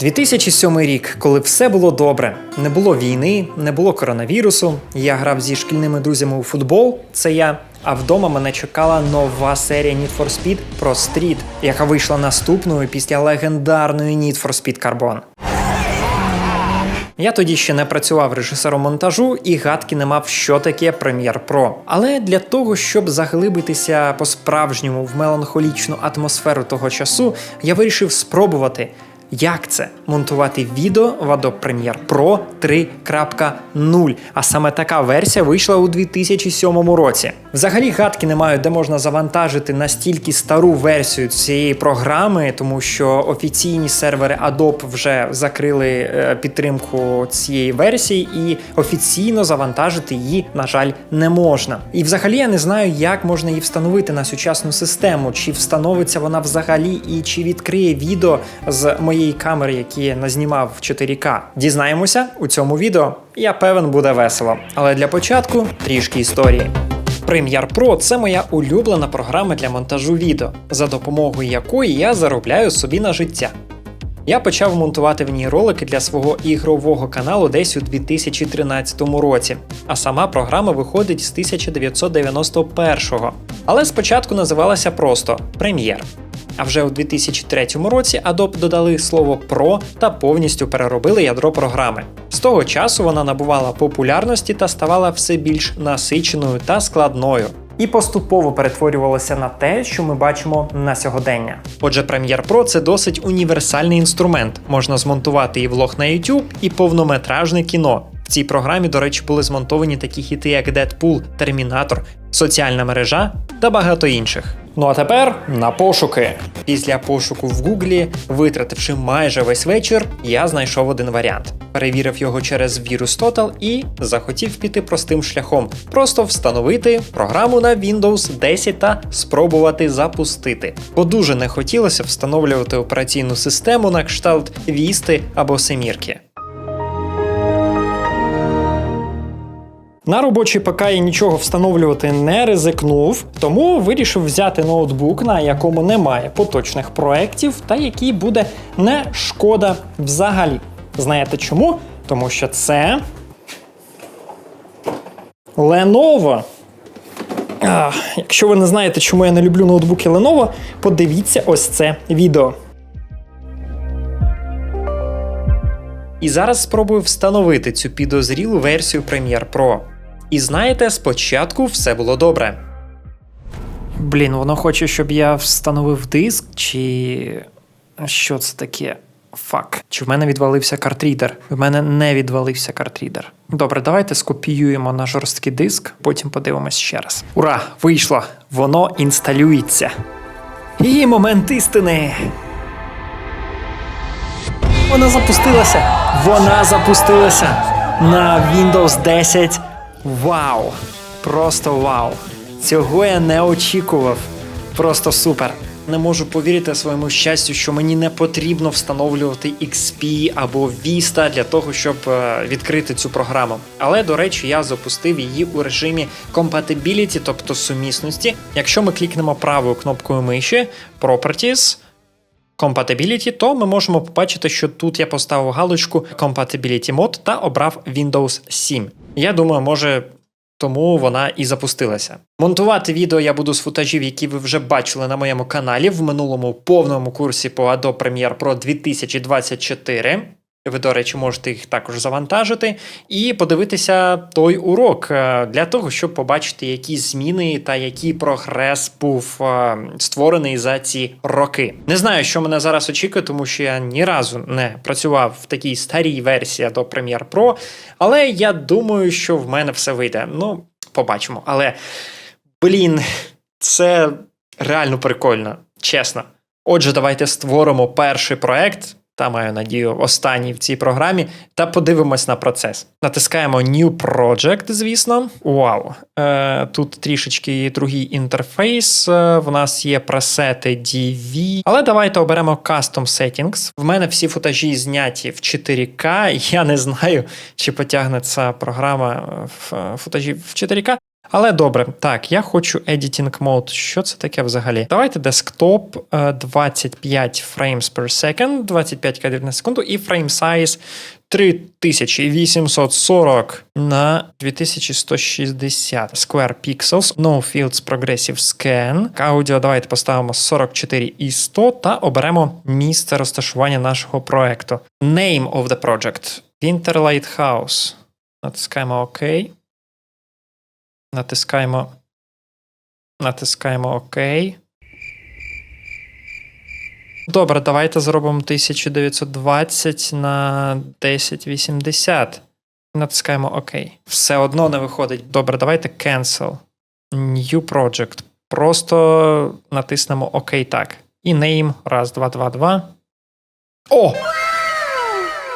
2007 рік, коли все було добре, не було війни, не було коронавірусу. Я грав зі шкільними друзями у футбол. Це я. А вдома мене чекала нова серія Need for Speed про стріт, яка вийшла наступною після легендарної Need for Speed Carbon. Я тоді ще не працював режисером монтажу і гадки не мав, що таке Premiere Pro. Але для того, щоб заглибитися по-справжньому в меланхолічну атмосферу того часу, я вирішив спробувати. Як це монтувати відео в Adobe Premiere Pro 3.0, а саме така версія вийшла у 2007 році. Взагалі гадки не маю, де можна завантажити настільки стару версію цієї програми, тому що офіційні сервери Adobe вже закрили е, підтримку цієї версії, і офіційно завантажити її, на жаль, не можна. І взагалі я не знаю, як можна її встановити на сучасну систему, чи встановиться вона взагалі, і чи відкриє відео з моєї камери, які я назнімав в 4К. Дізнаємося у цьому відео. Я певен, буде весело. Але для початку трішки історії. Premiere Pro – це моя улюблена програма для монтажу відео, за допомогою якої я заробляю собі на життя. Я почав монтувати в ній ролики для свого ігрового каналу десь у 2013 році, а сама програма виходить з 1991-го. Але спочатку називалася просто Premiere. А вже у 2003 році Adobe додали слово Pro та повністю переробили ядро програми. З того часу вона набувала популярності та ставала все більш насиченою та складною. І поступово перетворювалося на те, що ми бачимо на сьогодення. Отже, Premiere Pro це досить універсальний інструмент. Можна змонтувати і влог на YouTube, і повнометражне кіно. В цій програмі, до речі, були змонтовані такі хіти, як Deadpool, Термінатор, соціальна мережа та багато інших. Ну а тепер на пошуки. Після пошуку в Гуглі, витративши майже весь вечір, я знайшов один варіант. Перевірив його через Virus Total і захотів піти простим шляхом, просто встановити програму на Windows 10 та спробувати запустити. Бо дуже не хотілося встановлювати операційну систему на кшталт Вісти або Семірки. На робочий ПК я нічого встановлювати не ризикнув, тому вирішив взяти ноутбук, на якому немає поточних проєктів, та який буде не шкода взагалі. Знаєте чому? Тому що це Lenovo. А, якщо ви не знаєте, чому я не люблю ноутбуки Lenovo, подивіться ось це відео. І зараз спробую встановити цю підозрілу версію Premiere Pro. І знаєте, спочатку все було добре. Блін, воно хоче, щоб я встановив диск, чи. Що це таке? Фак. Чи в мене відвалився картрідер? В мене не відвалився картрідер. Добре, давайте скопіюємо на жорсткий диск, потім подивимось ще раз. Ура! Вийшло! Воно інсталюється. І момент істини. Вона запустилася. Вона запустилася на Windows 10. Вау! Просто вау! Цього я не очікував. Просто супер. Не можу повірити своєму щастю, що мені не потрібно встановлювати XP або Vista для того, щоб е, відкрити цю програму. Але, до речі, я запустив її у режимі Compatibility, тобто сумісності. Якщо ми клікнемо правою кнопкою миші Properties, Compatibility, то ми можемо побачити, що тут я поставив галочку Compatibility Mode та обрав Windows 7. Я думаю, може. Тому вона і запустилася. Монтувати відео я буду з футажів, які ви вже бачили на моєму каналі в минулому повному курсі по Adobe Premiere Pro 2024. Ви, до речі, можете їх також завантажити і подивитися той урок е, для того, щоб побачити, які зміни та який прогрес був е, створений за ці роки. Не знаю, що мене зараз очікує, тому що я ні разу не працював в такій старій версії до Premiere Pro, але я думаю, що в мене все вийде. Ну, побачимо. Але блін, це реально прикольно, чесно. Отже, давайте створимо перший проект. Та маю надію, останній в цій програмі, та подивимось на процес. Натискаємо New Project, звісно. Вау! Е, Тут трішечки другий інтерфейс. Е, в нас є пресети DV. Але давайте оберемо Custom Settings. В мене всі футажі зняті в 4К. Я не знаю, чи потягне ця програма в футажі в 4К. Але добре, так, я хочу editing mode. Що це таке взагалі? Давайте десктоп е, 25 frames per second, 25 кадрів на секунду, і frame size 3840 на 2160 square pixels, no fields progressive scan. Аудіо давайте поставимо 44 і 100 та оберемо місце розташування нашого проекту. Name of the project. Winter Lighthouse. Натискаємо ОК. Натискаємо. Натискаємо ОК. Добре, давайте зробимо 1920 на 1080. Натискаємо ОК. Все одно не виходить. Добре, давайте cancel. New project. Просто натиснемо ОК так. І name. Раз, два, два, два. О!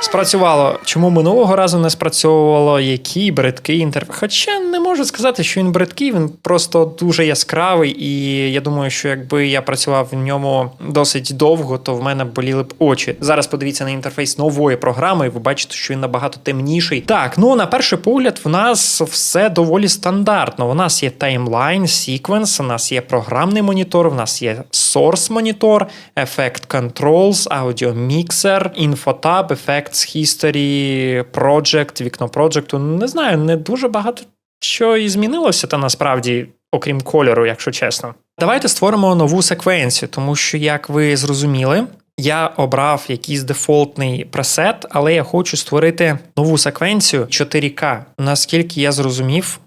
Спрацювало. Чому минулого разу не спрацьовувало? Який бридкий інтерфейс? Хоча не можу сказати, що він бридкий, він просто дуже яскравий, і я думаю, що якби я працював в ньому досить довго, то в мене боліли б очі. Зараз подивіться на інтерфейс нової програми, і ви бачите, що він набагато темніший. Так, ну на перший погляд, в нас все доволі стандартно. У нас є таймлайн, секвенс, у нас є програмний монітор, в нас є source монітор, Effect Controls, Audio Mixer, Infotab, Effects History, Project, вікно Project. Не знаю, не дуже багато що і змінилося, та насправді, окрім кольору, якщо чесно. Давайте створимо нову секвенцію, тому що, як ви зрозуміли, я обрав якийсь дефолтний пресет, але я хочу створити нову секвенцію 4К. Наскільки я зрозумів,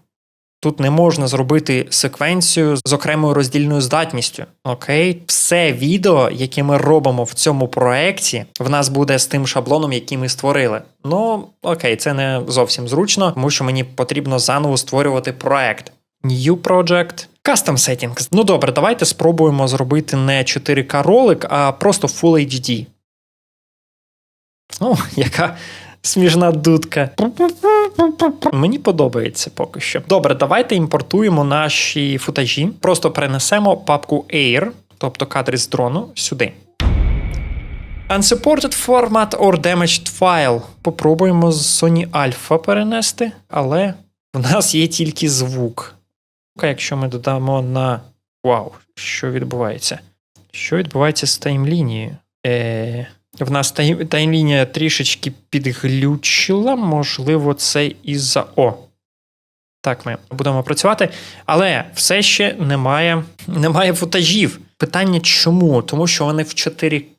Тут не можна зробити секвенцію з окремою роздільною здатністю. Окей, все відео, яке ми робимо в цьому проєкті, в нас буде з тим шаблоном, який ми створили. Ну окей, це не зовсім зручно, тому що мені потрібно заново створювати проект. New Project. Custom Settings. Ну добре, давайте спробуємо зробити не 4К ролик, а просто Full HD. О, яка смішна дудка. Мені подобається поки що. Добре, давайте імпортуємо наші футажі. Просто перенесемо папку Air, тобто кадри з дрону, сюди. Unsupported format or damaged file. Попробуємо з Sony Alpha перенести, але в нас є тільки звук. Якщо ми додамо на. Вау, що відбувається? Що відбувається з таймлінією? Е... В нас таймлінія трішечки підглючила, можливо, це і за О. Так, ми будемо працювати, але все ще немає, немає футажів. Питання чому? Тому що вони в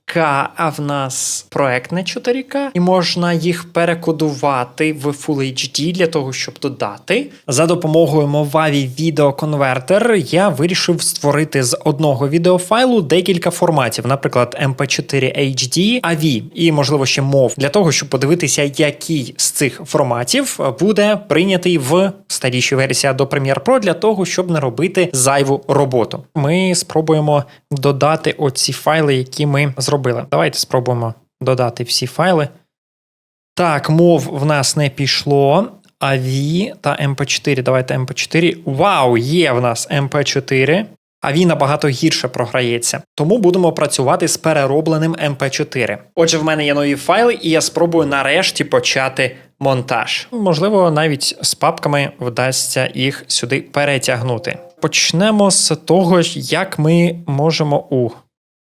4К, а в нас проект не 4К, і можна їх перекодувати в Full HD для того, щоб додати. За допомогою Movavi Video Converter я вирішив створити з одного відеофайлу декілька форматів, наприклад, MP4 HD, AV і, можливо, ще MOV, для того, щоб подивитися, який з цих форматів буде прийнятий в старішій версії до Premiere Pro для того, щоб не робити зайву роботу. Ми спробуємо додати оці файли, які ми зробили. Давайте спробуємо додати всі файли. Так, мов в нас не пішло. AV та MP4. Давайте MP4. Вау, є в нас MP4. AV набагато гірше програється. Тому будемо працювати з переробленим MP4. Отже, в мене є нові файли, і я спробую нарешті почати монтаж. Можливо, навіть з папками вдасться їх сюди перетягнути. Почнемо з того, як ми можемо у.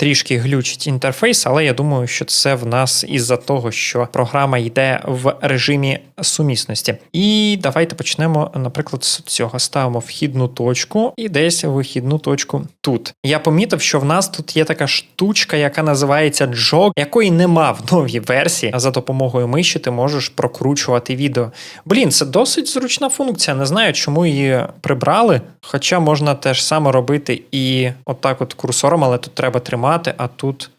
Трішки глючить інтерфейс, але я думаю, що це в нас із-за того, що програма йде в режимі сумісності. І давайте почнемо, наприклад, з цього. Ставимо вхідну точку і десь вихідну точку тут. Я помітив, що в нас тут є така штучка, яка називається Jog, якої нема в новій версії. За допомогою миші ти можеш прокручувати відео. Блін, це досить зручна функція. Не знаю, чому її прибрали. Хоча можна теж саме робити і отак, от курсором, але тут треба тримати а тут.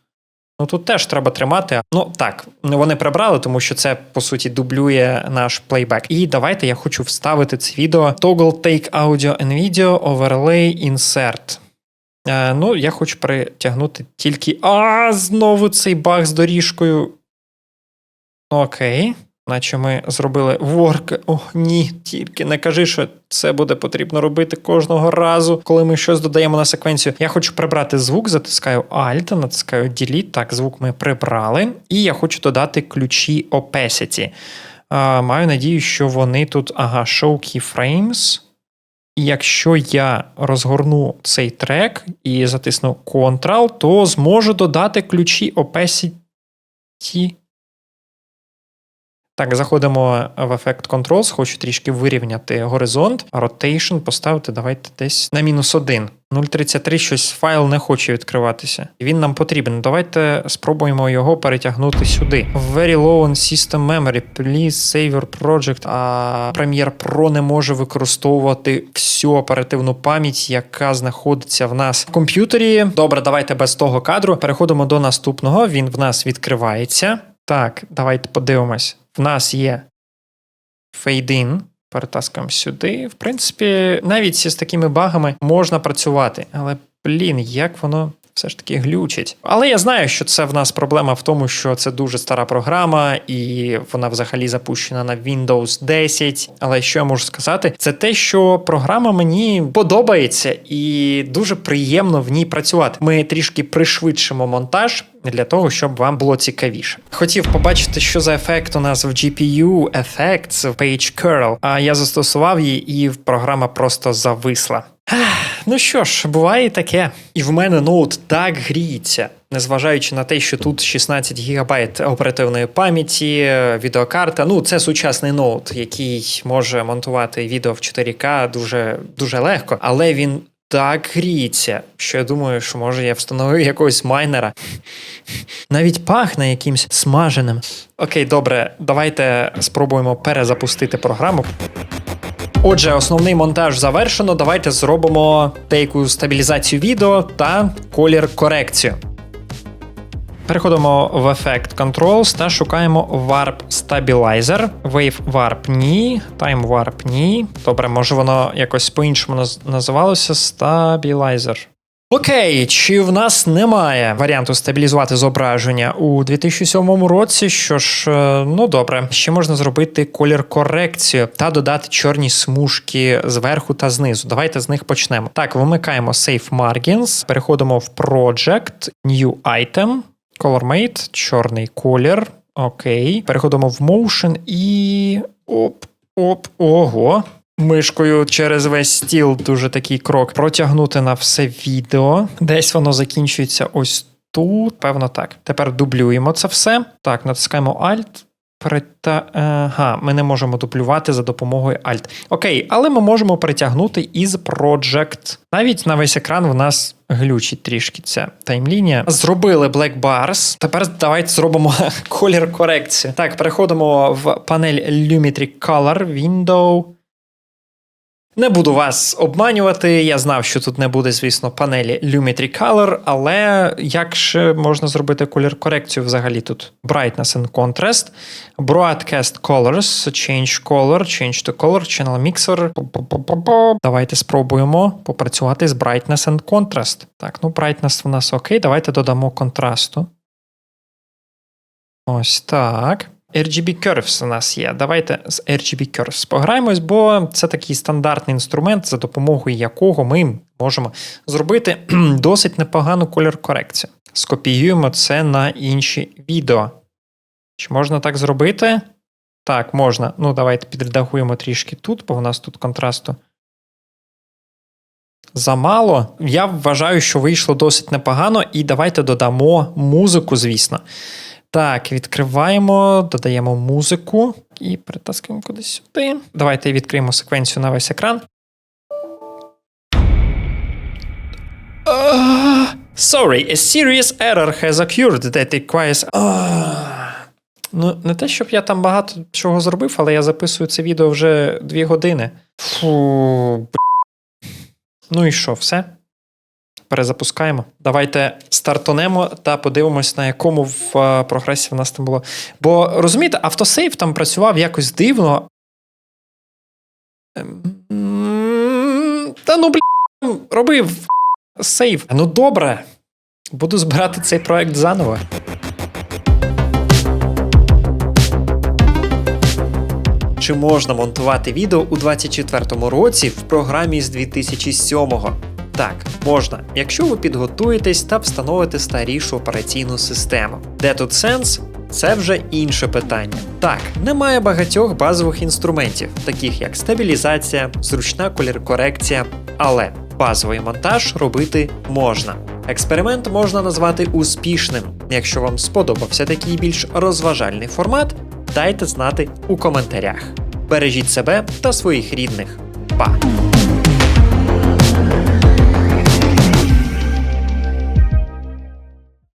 Ну тут теж треба тримати. Ну так, вони прибрали, тому що це по суті дублює наш плейбек. І давайте я хочу вставити це відео. Toggle Take Audio and Video Overlay Insert. Е, ну, я хочу притягнути тільки. А, знову цей баг з доріжкою. Окей. Наче ми зробили ворк. О, ні, тільки не кажи, що це буде потрібно робити кожного разу, коли ми щось додаємо на секвенцію. Я хочу прибрати звук, затискаю Alt, натискаю Delete. Так, звук ми прибрали. І я хочу додати ключі Opacity. А, Маю надію, що вони тут. Ага, Show Keyframes. І якщо я розгорну цей трек і затисну Ctrl, то зможу додати ключі Opacity. Так, заходимо в Effect Controls, хочу трішки вирівняти горизонт, Rotation поставити, давайте десь на мінус 1. 0.33 щось файл не хоче відкриватися. Він нам потрібен. Давайте спробуємо його перетягнути сюди. Very low on system memory. Please save your project. А Premiere Pro не може використовувати всю оперативну пам'ять, яка знаходиться в нас в комп'ютері. Добре, давайте без того кадру. Переходимо до наступного. Він в нас відкривається. Так, давайте подивимось. В нас є фейдин. Перетаскаємо сюди. В принципі, навіть з такими багами можна працювати. Але, блін, як воно все ж таки глючить. Але я знаю, що це в нас проблема в тому, що це дуже стара програма, і вона взагалі запущена на Windows 10. Але що я можу сказати, це те, що програма мені подобається і дуже приємно в ній працювати. Ми трішки пришвидшимо монтаж. Для того, щоб вам було цікавіше. Хотів побачити, що за ефект у нас в GPU Effects в Page Curl, а я застосував її, і програма просто зависла. Ну що ж, буває і таке. І в мене ноут так гріється, незважаючи на те, що тут 16 ГБ оперативної пам'яті, відеокарта. Ну, це сучасний ноут, який може монтувати відео в 4К дуже, дуже легко, але він. Так гріється, що я думаю, що може я встановив якогось майнера. Навіть пахне якимсь смаженим. Окей, добре, давайте спробуємо перезапустити програму. Отже, основний монтаж завершено. Давайте зробимо деяку стабілізацію відео та колір корекцію. Переходимо в Effect Controls та шукаємо Warp Stabilizer. Wave Warp ні, Time Warp ні. Добре, може воно якось по-іншому називалося Stabilizer. Окей, чи в нас немає варіанту стабілізувати зображення у 2007 році? Що ж, е, ну добре, ще можна зробити колір корекцію та додати чорні смужки зверху та знизу. Давайте з них почнемо. Так, вимикаємо Save Margins, переходимо в Project, New Item, Color Mate, чорний колір. Окей. Переходимо в Motion і. Оп, оп, ого. Мишкою через весь стіл дуже такий крок протягнути на все відео. Десь воно закінчується ось тут. Певно, так. Тепер дублюємо це все. Так, натискаємо Alt. Перета... Ага, ми не можемо дублювати за допомогою Alt. Окей, але ми можемо перетягнути із Project. Навіть на весь екран в нас глючить трішки ця таймлінія. Зробили Black Bars. Тепер давайте зробимо колір корекцію. Так, переходимо в панель Lumetri Color Window. Не буду вас обманювати. Я знав, що тут не буде, звісно, панелі Lumetri Color, але як ж можна зробити колір корекцію взагалі тут? Brightness and Contrast, Broadcast Colors, Change Color, Change to Color, Channel Mixer. Давайте спробуємо попрацювати з Brightness and Contrast. Так, ну Brightness у нас окей, давайте додамо контрасту. Ось так. RGB Curves у нас є. Давайте з RGB Curves пограємось, бо це такий стандартний інструмент, за допомогою якого ми можемо зробити досить непогану колір корекцію. Скопіюємо це на інші відео. Чи можна так зробити? Так, можна. Ну, давайте підредагуємо трішки тут, бо у нас тут контрасту. Замало. Я вважаю, що вийшло досить непогано, і давайте додамо музику, звісно. Так, відкриваємо, додаємо музику і перетаскуємо кудись сюди. Давайте відкриємо секвенцію на весь екран. Ah, sorry, a serious error has occurred that requires. Ah. Ну, не те, щоб я там багато чого зробив, але я записую це відео вже дві години. Фу. б***. Ну і що, все? Перезапускаємо. Давайте стартонемо та подивимось, на якому в е, прогресі в нас там було. Бо розумієте, автосейв там працював якось дивно. Ем, Та ну, бля, робив сейв. Ну добре. Буду збирати цей проект заново. Чи можна монтувати відео у 24-му році в програмі з 2007-го? Так, можна, якщо ви підготуєтесь та встановите старішу операційну систему. Де тут сенс? це вже інше питання. Так, немає багатьох базових інструментів, таких як стабілізація, зручна колір-корекція, але базовий монтаж робити можна. Експеримент можна назвати успішним. Якщо вам сподобався такий більш розважальний формат, дайте знати у коментарях. Бережіть себе та своїх рідних. Па!